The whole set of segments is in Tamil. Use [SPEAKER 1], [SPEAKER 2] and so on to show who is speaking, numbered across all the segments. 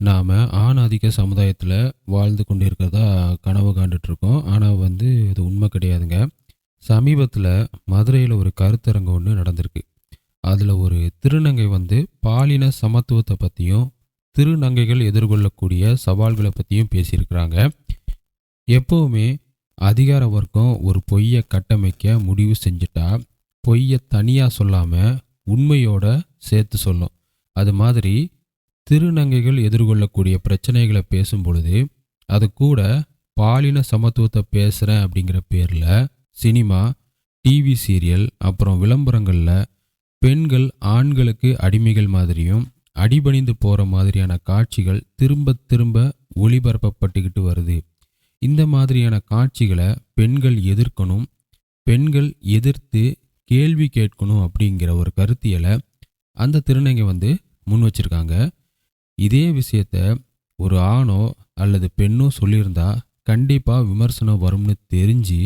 [SPEAKER 1] நாம் ஆண் ஆதிக்க சமுதாயத்தில் வாழ்ந்து கொண்டு இருக்கிறதா கனவு காண்டுட்ருக்கோம். ஆனால் வந்து இது உண்மை கிடையாதுங்க. சமீபத்தில் மதுரையில் ஒரு கருத்தரங்கு ஒன்று நடந்திருக்கு. அதில் ஒரு திருநங்கை வந்து பாலின சமத்துவத்தை பற்றியும் திருநங்கைகள் எதிர்கொள்ளக்கூடிய சவால்களை பற்றியும் பேசியிருக்கிறாங்க. எப்போவுமே அதிகார வர்க்கம் ஒரு பொய்யை கட்டமைக்க முடிவு செஞ்சுட்டா பொய்யை தனியாக சொல்லாமல் உண்மையோட சேர்த்து சொல்லும். அது மாதிரி திருநங்கைகள் எதிர்கொள்ளக்கூடிய பிரச்சனைகளை பேசும்பொழுது அது கூட பாலின சமத்துவத்தை பேசுகிறேன் அப்படிங்கிற பேரில் சினிமா டிவி சீரியல் அப்புறம் விளம்பரங்களில் பெண்கள் ஆண்களுக்கு அடிமைகள் மாதிரியும் அடிபணிந்து போகிற மாதிரியான காட்சிகள் திரும்ப திரும்ப ஒளிபரப்பப்பட்டுக்கிட்டு வருது. இந்த மாதிரியான காட்சிகளை பெண்கள் எதிர்க்கணும் பெண்கள் எதிர்த்து கேள்வி கேட்கணும் அப்படிங்கிற ஒரு கருத்தியலை அந்த திருநங்கை வந்து முன் வச்சுருக்காங்க. இதே விஷயத்த ஒரு ஆணோ அல்லது பெண்ணோ சொல்லியிருந்தா கண்டிப்பாக விமர்சனம் வரும்னு தெரிஞ்சு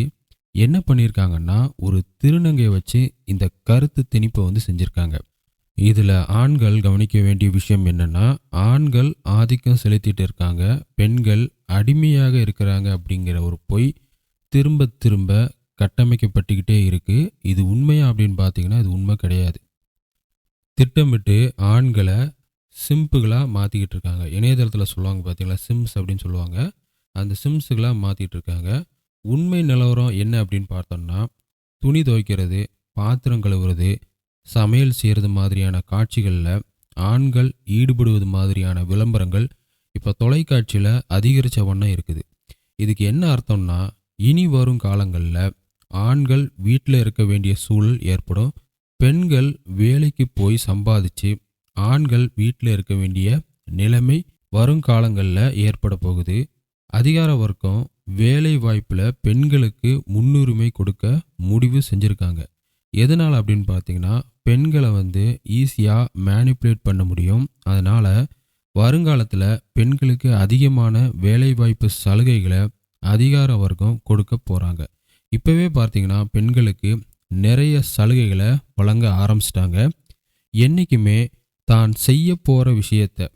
[SPEAKER 1] என்ன பண்ணியிருக்காங்கன்னா ஒரு திருநங்கை வச்சு இந்த கருத்து திணிப்பை வந்து செஞ்சுருக்காங்க. இதில் ஆண்கள் கவனிக்க வேண்டிய விஷயம் என்னென்னா ஆண்கள் ஆதிக்கம் செலுத்திட்டு இருக்காங்க பெண்கள் அடிமையாக இருக்கிறாங்க அப்படிங்கிற ஒரு பொய் திரும்ப திரும்ப கட்டமைக்கப்பட்டுக்கிட்டே இருக்குது இது உண்மையா அப்படின்னு பார்த்தீங்கன்னா இது உண்மை கிடையாது. திட்டமிட்டு ஆண்களை சிம்புகளாக மாற்றிக்கிட்டு இருக்காங்க. இணையதளத்தில் சொல்லுவாங்க பார்த்தீங்களா சிம்ஸ் அப்படின்னு சொல்லுவாங்க. அந்த சிம்ஸுகளாக மாற்றிட்டு இருக்காங்க. உண்மை நிலவரம் என்ன அப்படின்னு பார்த்தோம்னா துணி துவைக்கிறது பாத்திரம் கழுவுறது சமையல் செய்கிறது மாதிரியான காட்சிகளில் ஆண்கள் ஈடுபடுவது மாதிரியான விளம்பரங்கள் இப்போ தொலைக்காட்சியில் அதிகரித்த வண்ணம் இருக்குது. இதுக்கு என்ன அர்த்தம்னா இனி வரும் காலங்களில் ஆண்கள் வீட்டில் இருக்க வேண்டிய சூழல் ஏற்படும். பெண்கள் வேலைக்கு போய் சம்பாதிச்சு ஆண்கள் வீட்டில் இருக்க வேண்டிய நிலைமை வருங்காலங்களில் ஏற்பட போகுது. அதிகார வர்க்கம் வேலை வாய்ப்பில் பெண்களுக்கு முன்னுரிமை கொடுக்க முடிவு செஞ்சுருக்காங்க. எதனால் அப்படின்னு பார்த்தீங்கன்னா பெண்களை வந்து ஈஸியாக மேனிப்புலேட் பண்ண முடியும். அதனால் வருங்காலத்தில் பெண்களுக்கு அதிகமான வேலைவாய்ப்பு சலுகைகளை அதிகார வர்க்கம் கொடுக்க போகிறாங்க இப்போவே பார்த்தீங்கன்னா பெண்களுக்கு நிறைய சலுகைகளை வழங்க ஆரம்பிச்சிட்டாங்க. என்றைக்குமே தான் செய்ய போகிற விஷயத்த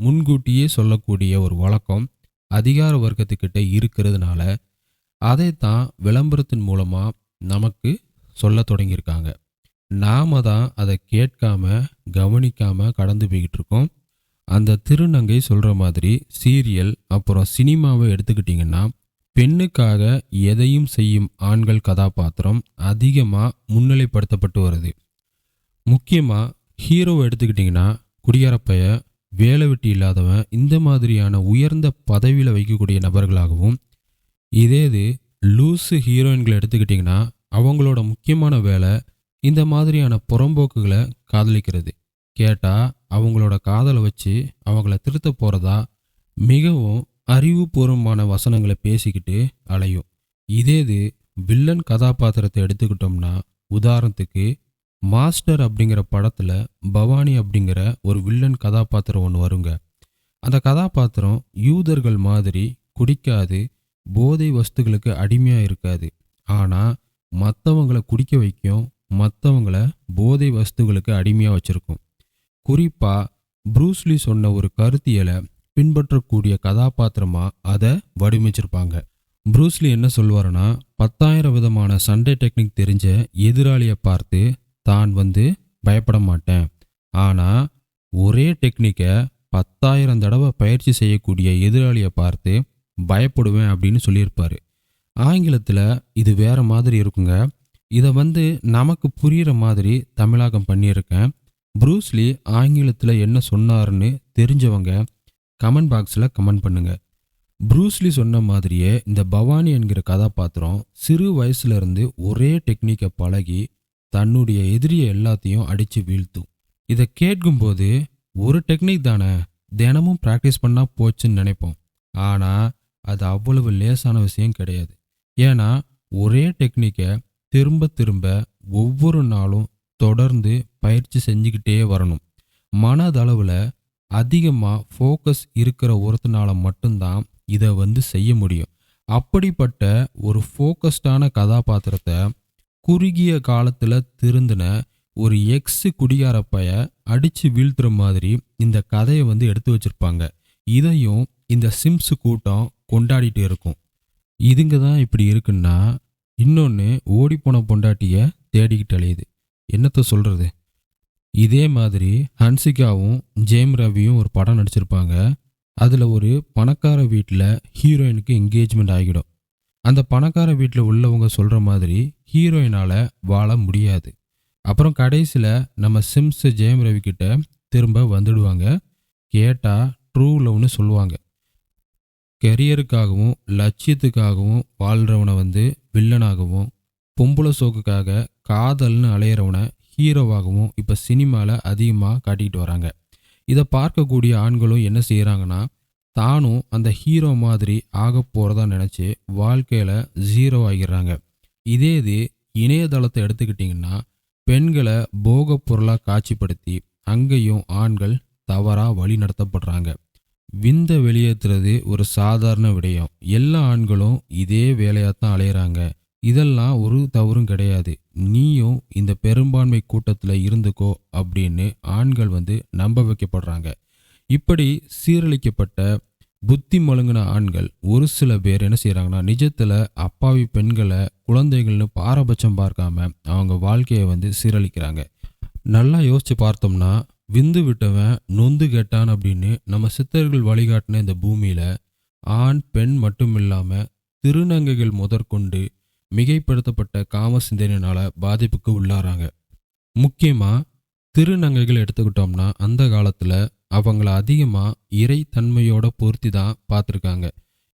[SPEAKER 1] முன்கூட்டியே சொல்லக்கூடிய ஒரு வழக்கம் அதிகார வர்க்கத்துக்கிட்ட இருக்கிறதுனால அதை தான் விளம்பரத்தின் மூலமாக நமக்கு சொல்ல தொடங்கியிருக்காங்க. நாம தான் அதை கேட்காம கவனிக்காம கடந்து போய்கிட்டு இருக்கோம். அந்த திருநங்கை சொல்கிற மாதிரி சீரியல் அப்புறம் சினிமாவை எடுத்துக்கிட்டிங்கன்னா பெண்ணுக்காக எதையும் செய்யும் ஆண்கள் கதாபாத்திரம் அதிகமாக முன்னிலைப்படுத்தப்பட்டு வருது. முக்கியமாக ஹீரோவை எடுத்துக்கிட்டிங்கன்னா குடியாரப்பைய வேலை வெட்டி இல்லாதவன் இந்த மாதிரியான உயர்ந்த பதவியில் வைக்கக்கூடிய நபர்களாகவும் இதே இது லூஸு ஹீரோயின்களை எடுத்துக்கிட்டிங்கன்னா அவங்களோட முக்கியமான வேலை இந்த மாதிரியான புறம்போக்குகளை காதலிக்கிறது. கேட்டால் அவங்களோட காதலை வச்சு அவங்கள திருத்த போகிறதா மிகவும் அறிவுபூர்வமான வசனங்களை பேசிக்கிட்டு அலையும். இதே இது வில்லன் கதாபாத்திரத்தை எடுத்துக்கிட்டோம்னா உதாரணத்துக்கு மாஸ்டர் அப்படிங்கிற படத்தில் பவானி அப்படிங்கிற ஒரு வில்லன் கதாபாத்திரம் ஒன்று வருங்க. அந்த கதாபாத்திரம் யூதர்கள் மாதிரி குடிக்காது போதை வஸ்துகளுக்கு அடிமையாக இருக்காது. ஆனால் மற்றவங்களை குடிக்க வைக்கும் மற்றவங்கள போதை வஸ்துகளுக்கு அடிமையாக வச்சுருக்கும். குறிப்பாக ப்ரூஸ்லி சொன்ன ஒரு கருத்தியலை பின்பற்றக்கூடிய கதாபாத்திரமாக அதை வடிவமைச்சிருப்பாங்க. ப்ரூஸ்லி என்ன சொல்வாருன்னா பத்தாயிரம் விதமான சண்டே டெக்னிக் தெரிஞ்ச எதிராளியை பார்த்து தான் வந்து பயப்பட மாட்டேன். ஆனால் ஒரே டெக்னிக்கை பத்தாயிரம் தடவை பயிற்சி செய்யக்கூடிய எதிராளியை பார்த்து பயப்படுவேன் அப்படின்னு சொல்லியிருப்பார். ஆங்கிலத்தில் இது வேறு மாதிரி இருக்குங்க. இதை வந்து நமக்கு புரிகிற மாதிரி தமிழாக்கம் பண்ணியிருக்கேன். ப்ரூஸ்லி ஆங்கிலத்தில் என்ன சொன்னாருன்னு தெரிஞ்சவங்க கமெண்ட் பாக்ஸில் கமெண்ட் பண்ணுங்கள் ப்ரூஸ்லி சொன்ன மாதிரியே இந்த பவானி என்கிற கதாபாத்திரம் சிறு வயசுலேருந்து ஒரே டெக்னிக்கை பழகி தன்னுடைய எதிரியை எல்லாத்தையும் அடித்து வீழ்த்தும் இதை கேட்கும்போது ஒரு டெக்னிக் தானே தினமும் ப்ராக்டிஸ் பண்ணால் போச்சுன்னு நினைப்போம். ஆனால் அது அவ்வளவு லேசான விஷயம் கிடையாது. ஏன்னா ஒரே டெக்னிக்கை திரும்ப திரும்ப ஒவ்வொரு நாளும் தொடர்ந்து பயிற்சி செஞ்சுக்கிட்டே வரணும். மனதளவில் அதிகமாக ஃபோக்கஸ் இருக்கிற ஒருத்தனால மட்டும்தான் இதை வந்து செய்ய முடியும். அப்படிப்பட்ட ஒரு ஃபோக்கஸ்டான கதாபாத்திரத்தை குறுகிய காலத்தில் திருந்தின ஒரு எக்ஸ் குடியாரப்பைய அடித்து வீழ்த்துற மாதிரி இந்த கதையை வந்து எடுத்து வச்சிருப்பாங்க. இதையும் இந்த சிம்ஸ் கூட்டம் கொண்டாடிட்டு இருக்கும். இதுங்க தான் இப்படி இருக்குன்னா இன்னொன்று ஓடிப்போன பொண்டாட்டியை தேடிக்கிட்டு அலையுது. என்னத்தை சொல்கிறது இதே மாதிரி ஹன்சிகாவும் ஜேம் ரவியும் ஒரு படம் நடிச்சிருப்பாங்க. அதில் ஒரு பணக்கார வீட்டில் ஹீரோயினுக்கு என்கேஜ்மெண்ட் ஆகிடும். அந்த பணக்கார வீட்டில் உள்ளவங்க சொல்கிற மாதிரி ஹீரோயினால் வாழ முடியாது. அப்புறம் கடைசியில் நம்ம சிம்ஸ் ஜெயம் ரவி கிட்ட திரும்ப வந்துடுவாங்க. கேட்டால் ட்ரூ லவ்னு சொல்லுவாங்க. கெரியருக்காகவும் லட்சியத்துக்காகவும் வாழ்கிறவனை வந்து வில்லனாகவும் பொம்பளை சோக்குக்காக காதல்னு அலையிறவனை ஹீரோவாகவும் இப்போ சினிமாவில் அதிகமாக காட்டிக்கிட்டு வராங்க. இதை பார்க்கக்கூடிய ஆண்களும் என்ன செய்கிறாங்கன்னா தானும் அந்த ஹீரோ மாதிரி ஆக போகிறதா நினச்சி வாழ்க்கையில் ஜீரோ ஆகிடுறாங்க. இதே இது இணையதளத்தை எடுத்துக்கிட்டிங்கன்னா பெண்களை போகப் பொருளாக காட்சிப்படுத்தி அங்கேயும் ஆண்கள் தவறாக வழி நடத்தப்படுறாங்க. விந்த வெளியேற்றுறது ஒரு சாதாரண விடயம். எல்லா ஆண்களும் இதே வேலையாக தான் அலையிறாங்க. இதெல்லாம் ஒரு தவறும் கிடையாது. நீயும் இந்த பெரும்பான்மை கூட்டத்தில் இருந்துக்கோ அப்படின்னு ஆண்கள் வந்து நம்ப வைக்கப்படுறாங்க. இப்படி சீரழிக்கப்பட்ட புத்தி மழுங்கின ஆண்கள் ஒரு சில பேர் என்ன செய்கிறாங்கன்னா நிஜத்தில் அப்பாவி பெண்களை குழந்தைகள்னு பாரபட்சம் பார்க்காம அவங்க வாழ்க்கையை வந்து சீரழிக்கிறாங்க. நல்லா யோசித்து பார்த்தோம்னா விந்து விட்டவன் நொந்து கேட்டான் அப்படின்னு நம்ம சித்தர்கள் வழிகாட்டின இந்த பூமியில் ஆண் பெண் மட்டும் இல்லாமல் திருநங்கைகள் முதற்கொண்டு மிகைப்படுத்தப்பட்ட காம சிந்தனையினால் பாதிப்புக்கு உள்ளாராங்க முக்கியமாக திருநங்கைகள் எடுத்துக்கிட்டோம்னா அந்த காலத்தில் அவங்கள அதிகமாக இறை தன்மையோட பொருத்தி தான் பார்த்துருக்காங்க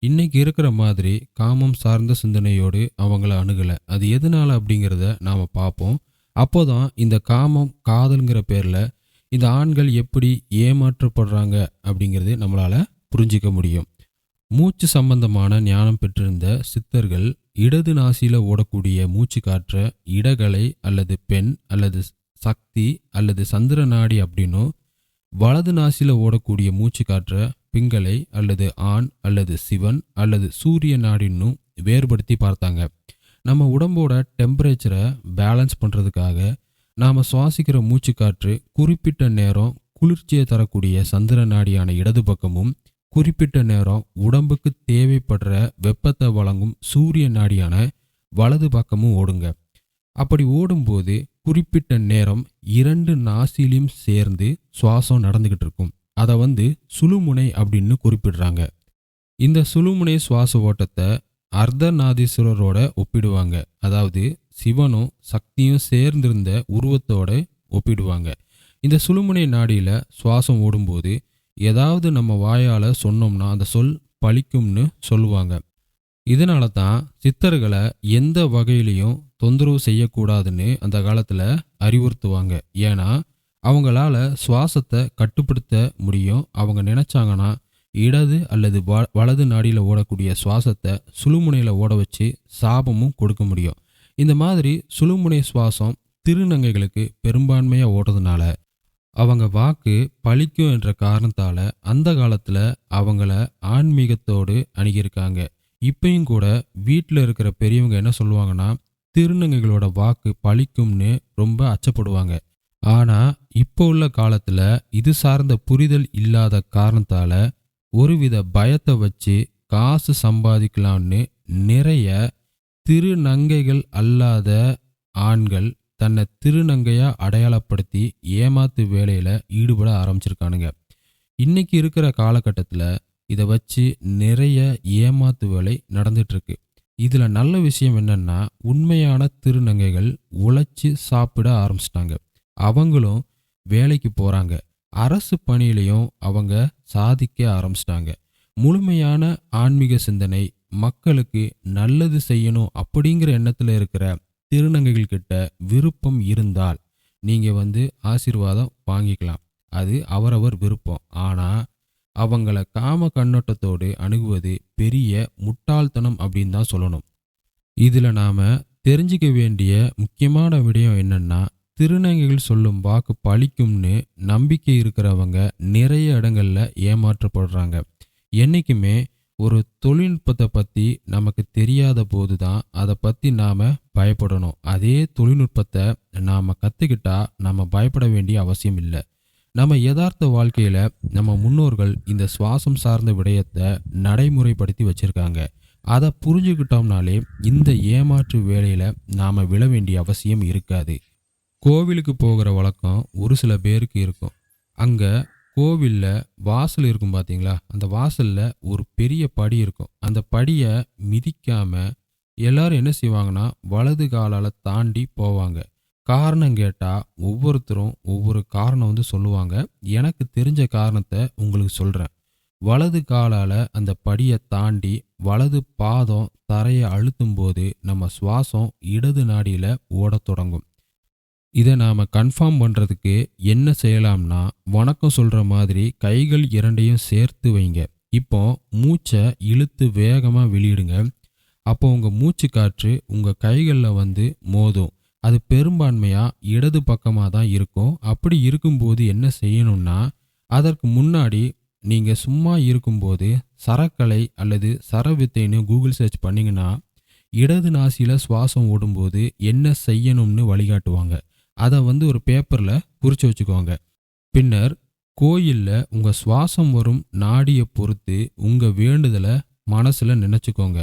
[SPEAKER 1] இன்னைக்கு இருக்கிற மாதிரி காமம் சார்ந்த சிந்தனையோடு அவங்கள அணுகலை. அது எதனால அப்படிங்கிறத நாம் பார்ப்போம் அப்போதான் இந்த காமம் காதல்ங்கிற பேரில் இந்த ஆண்கள் எப்படி ஏமாற்றப்படுறாங்க அப்படிங்கிறது நம்மளால் புரிஞ்சிக்க முடியும். மூச்சு சம்பந்தமான ஞானம் பெற்றிருந்த சித்தர்கள் இடது நாசியில் ஓடக்கூடிய மூச்சு காற்ற இடகலை அல்லது பெண் அல்லது சக்தி அல்லது சந்திர நாடி அப்படின்னும் வலது நாசியில் ஓடக்கூடிய மூச்சு காற்ற பிங்களை அல்லது ஆண் அல்லது சிவன் அல்லது சூரிய நாடின்னும் வேறுபடுத்தி பார்த்தாங்க. நம்ம உடம்போட டெம்பரேச்சரை பேலன்ஸ் பண்ணுறதுக்காக நாம் சுவாசிக்கிற மூச்சு காற்று குறிப்பிட்ட நேரம் குளிர்ச்சியை தரக்கூடிய சந்திர நாடியான இடது பக்கமும் குறிப்பிட்ட நேரம் உடம்புக்கு தேவைப்படுற வெப்பத்தை வழங்கும் சூரிய நாடியான வலது பக்கமும் ஓடுங்க. அப்படி ஓடும்போது குறிப்பிட்ட நேரம் இரண்டு நாசிலையும் சேர்ந்து சுவாசம் நடந்துகிட்டு இருக்கும் அதை வந்து சுழுமுனை அப்படின்னு குறிப்பிடுறாங்க. இந்த சுழுமுனை சுவாச ஓட்டத்தை அர்த்தநாதீஸ்வரரோட ஒப்பிடுவாங்க. அதாவது சிவனும் சக்தியும் சேர்ந்திருந்த உருவத்தோட ஒப்பிடுவாங்க. இந்த சுழுமுனை நாடியில் சுவாசம் ஓடும்போது ஏதாவது நம்ம வாயால் சொன்னோம்னா அந்த சொல் பழிக்கும்னு சொல்லுவாங்க. இதனால தான் சித்தர்களை எந்த வகையிலையும் தொந்தரவு செய்யக்கூடாதுன்னு அந்த காலத்தில் அறிவுறுத்துவாங்க. ஏன்னா அவங்களால சுவாசத்தை கட்டுப்படுத்த முடியும். அவங்க நினைச்சாங்கன்னா இடது அல்லது வ வலது நாடியில் ஓடக்கூடிய சுவாசத்தை சுழுமுனையில் ஓட வச்சு சாபமும் கொடுக்க முடியும். இந்த மாதிரி சுழுமுனை சுவாசம் திருநங்கைகளுக்கு பெரும்பான்மையாக ஓடுறதுனால அவங்க வாக்கு பழிக்கும் என்ற காரணத்தால் அந்த காலத்தில் அவங்கள ஆன்மீகத்தோடு அணுகியிருக்காங்க. இப்பயும் கூட வீட்டில் இருக்கிற பெரியவங்க என்ன சொல்லுவாங்கன்னா திருநங்கைகளோட வாக்கு பழிக்கும்னு ரொம்ப அச்சப்படுவாங்க. ஆனால் இப்போ உள்ள காலத்தில் இது சார்ந்த புரிதல் இல்லாத காரணத்தால் ஒருவித பயத்தை வச்சு காசு சம்பாதிக்கலாம்னு நிறைய திருநங்கைகள் அல்லாத ஆண்கள் தன்னை திருநங்கையா அடையாளப்படுத்தி ஏமாத்து வேலையில் ஈடுபட ஆரம்பிச்சிருக்கானுங்க. இன்னைக்கு இருக்கிற காலகட்டத்தில் இதை வச்சு நிறைய ஏமாத்து வேலை நடந்துட்டுருக்கு இதில் நல்ல விஷயம் என்னன்னா உண்மையான திருநங்கைகள் உழைச்சி சாப்பிட ஆரம்பிச்சிட்டாங்க. அவங்களும் வேலைக்கு போகிறாங்க அரசு பணியிலையும் அவங்க சாதிக்க ஆரம்பிச்சிட்டாங்க. முழுமையான ஆன்மீக சிந்தனை மக்களுக்கு நல்லது செய்யணும் அப்படிங்கிற எண்ணத்தில் இருக்கிற திருநங்கைகள் கிட்ட விருப்பம் இருந்தால் நீங்கள் வந்து ஆசீர்வாதம் வாங்கிக்கலாம். அது அவரவர் விருப்பம். ஆனால் அவங்கள காம கண்ணோட்டத்தோடு அணுகுவது பெரிய முட்டாள்தனம் அப்படின்னு தான் சொல்லணும். இதில் நாம் தெரிஞ்சிக்க வேண்டிய முக்கியமான விடயம் என்னன்னா திருநங்கைகள் சொல்லும் வாக்கு பழிக்கும்னு நம்பிக்கை இருக்கிறவங்க நிறைய இடங்கள்ல ஏமாற்றப்படுறாங்க. என்றைக்குமே ஒரு தொழில்நுட்பத்தை பற்றி நமக்கு தெரியாத போது தான் அதை பற்றி நாம் பயப்படணும். அதே தொழில்நுட்பத்தை நாம் கற்றுக்கிட்டா நாம் பயப்பட வேண்டிய அவசியம் இல்லை. நம்ம யதார்த்த வாழ்க்கையில் நம்ம முன்னோர்கள் இந்த சுவாசம் சார்ந்த விடயத்தை நடைமுறைப்படுத்தி வச்சுருக்காங்க. அதை புரிஞ்சுக்கிட்டோம்னாலே இந்த ஏமாற்று வேலையில் நாம் விழ வேண்டிய அவசியம் இருக்காது. கோவிலுக்கு போகிற வழக்கம் ஒரு சில பேருக்கு இருக்கும். அங்கே கோவிலில் வாசல் இருக்கும் பார்த்தீங்களா அந்த வாசலில் ஒரு பெரிய படி இருக்கும். அந்த படியை மிதிக்காமல் எல்லாரும் என்ன செய்வாங்கன்னா வலது காலால் தாண்டி போவாங்க. காரணம் கேட்டால் ஒவ்வொருத்தரும் ஒவ்வொரு காரணம் வந்து சொல்லுவாங்க. எனக்கு தெரிஞ்ச காரணத்தை உங்களுக்கு சொல்கிறேன் வலது காலால் அந்த படியை தாண்டி வலது பாதம் தரையை அழுத்தும் போது நம்ம சுவாசம் இடது நாடியில் ஓடத் தொடங்கும். இதை நாம் கன்ஃபார்ம் பண்ணுறதுக்கு என்ன செய்யலாம்னா வணக்கம் சொல்கிற மாதிரி கைகள் இரண்டையும் சேர்த்து வைங்க. இப்போ மூச்சை இழுத்து வேகமாக வெளியிடுங்க. அப்போ உங்கள் மூச்சு காற்று உங்கள் கைகளில் வந்து மோதும். அது பெரும்பான்மையாக இடது பக்கமாக தான் இருக்கும். அப்படி இருக்கும்போது என்ன செய்யணும்னா அதற்கு முன்னாடி நீங்கள் சும்மா இருக்கும்போது சரக்கலை அல்லது சரவித்தைன்னு கூகுள் சர்ச் பண்ணிங்கன்னா இடது நாசியில் சுவாசம் ஓடும்போது என்ன செய்யணும்னு வழிகாட்டுவாங்க. அதை வந்து ஒரு பேப்பரில் குறித்து வச்சுக்கோங்க பின்னர் கோயிலில் உங்கள் சுவாசம் வரும் நாடியை பொறுத்து உங்கள் வேண்டுதலை மனசில் நினச்சிக்கோங்க.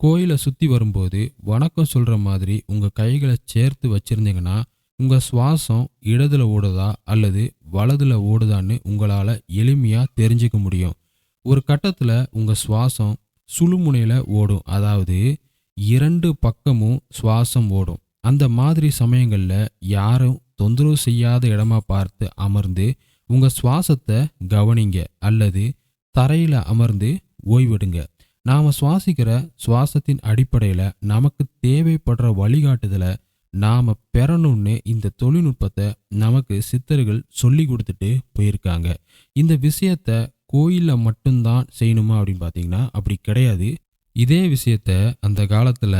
[SPEAKER 1] கோயிலை சுற்றி வரும்போது வணக்கம் சொல்கிற மாதிரி உங்கள் கைகளை சேர்த்து வச்சுருந்தீங்கன்னா உங்கள் சுவாசம் இடதுல ஓடுதா அல்லது வலதுல ஓடுதான்னு உங்களால் எளிமையாக தெரிஞ்சுக்க முடியும். ஒரு கட்டத்தில் உங்கள் சுவாசம் சுழுமுனையில் ஓடும். அதாவது இரண்டு பக்கமும் சுவாசம் ஓடும். அந்த மாதிரி சமயங்களில் யாரும் தொந்தரவு செய்யாத இடமா பார்த்து அமர்ந்து உங்கள் சுவாசத்தை கவனிங்க அல்லது தரையில் அமர்ந்து ஓய்வெடுங்க. நாம் சுவாசிக்கிற சுவாசத்தின் அடிப்படையில் நமக்கு தேவைப்படுற வழிகாட்டுதலை நாம் பெறணும்னு இந்த தொழில்நுட்பத்தை நமக்கு சித்தர்கள் சொல்லி கொடுத்துட்டு போயிருக்காங்க. இந்த விஷயத்த கோயிலில் மட்டும்தான் செய்யணுமா அப்படின்னு பார்த்தீங்கன்னா அப்படி கிடையாது. இதே விஷயத்த அந்த காலத்தில்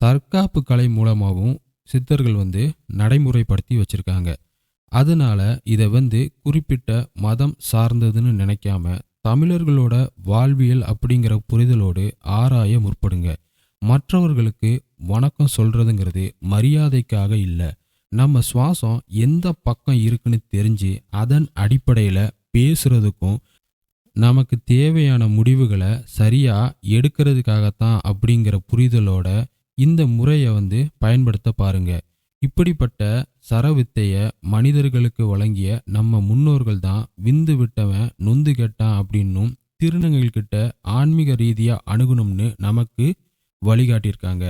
[SPEAKER 1] தற்காப்பு கலை மூலமாகவும் சித்தர்கள் வந்து நடைமுறைப்படுத்தி வச்சுருக்காங்க. அதனால் இதை வந்து குறிப்பிட்ட மதம் சார்ந்ததுன்னு நினைக்காம தமிழர்களோட வாழ்வியல் அப்படிங்கிற புரிதலோடு ஆராய முற்படுங்க. மற்றவர்களுக்கு வணக்கம் சொல்றதுங்கிறது மரியாதைக்காக இல்லை. நம்ம சுவாசம் எந்த பக்கம் இருக்குன்னு தெரிஞ்சு அதன் அடிப்படையில் பேசுறதுக்கும் நமக்கு தேவையான முடிவுகளை சரியா எடுக்கிறதுக்காகத்தான் அப்படிங்கிற புரிதலோட இந்த முறையை வந்து பயன்படுத்த பாருங்கள் இப்படிப்பட்ட சரவித்தைய மனிதர்களுக்கு வழங்கிய நம்ம முன்னோர்கள் தான் விந்து விட்டவன் நொந்து கெட்டான் அப்படின்னும் திருநங்கைகிட்ட ஆன்மீக ரீதியா அணுகணும்னு நமக்கு வழிகாட்டியிருக்காங்க.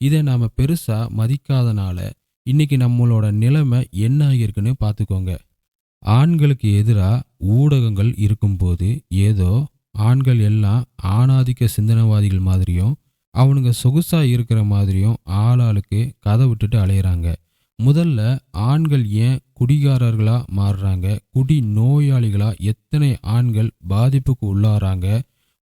[SPEAKER 1] இதை நாம பெருசா மதிக்காதனால இன்னைக்கு நம்மளோட நிலைமை என்ன ஆகியிருக்குன்னு பார்த்துக்கோங்க. ஆண்களுக்கு எதிராக ஊடகங்கள் இருக்கும்போது ஏதோ ஆண்கள் எல்லாம் ஆணாதிக்க சிந்தனவாதிகள் மாதிரியும் அவனுங்க சொகுசாக இருக்கிற மாதிரியும் ஆளாளுக்கு கதை விட்டுட்டு அலையிறாங்க. முதல்ல ஆண்கள் ஏன் குடிகாரர்களாக மாறுறாங்க? குடி நோயாளிகளாக எத்தனை ஆண்கள் பாதிப்புக்கு உள்ளாராங்க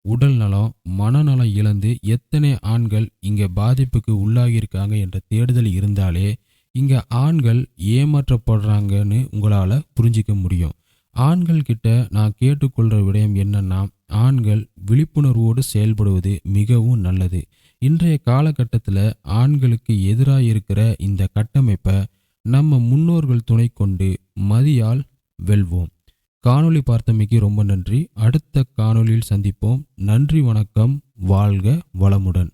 [SPEAKER 1] உடல் நலம் மனநலம் இழந்து எத்தனை ஆண்கள் இங்கே பாதிப்புக்கு உள்ளாகியிருக்காங்க என்ற தேடுதல் இருந்தாலே இங்கே ஆண்கள் ஏமாற்றப்படுறாங்கன்னு உங்களால் புரிஞ்சிக்க முடியும். ஆண்கள் கிட்ட நான் கேட்டுக்கொள்கிற விடயம் என்னன்னா ஆண்கள் விழிப்புணர்வோடு செயல்படுவது மிகவும் நல்லது. இன்றைய காலகட்டத்தில் ஆண்களுக்கு எதிராக இருக்கிற இந்த கட்டமைப்பை நம்ம முன்னோர்கள் துணை கொண்டு மதியால் வெல்வோம். காணொளி பார்த்தமைக்கு ரொம்ப நன்றி. அடுத்த காணொளியில் சந்திப்போம். நன்றி வணக்கம். வாழ்க வளமுடன்.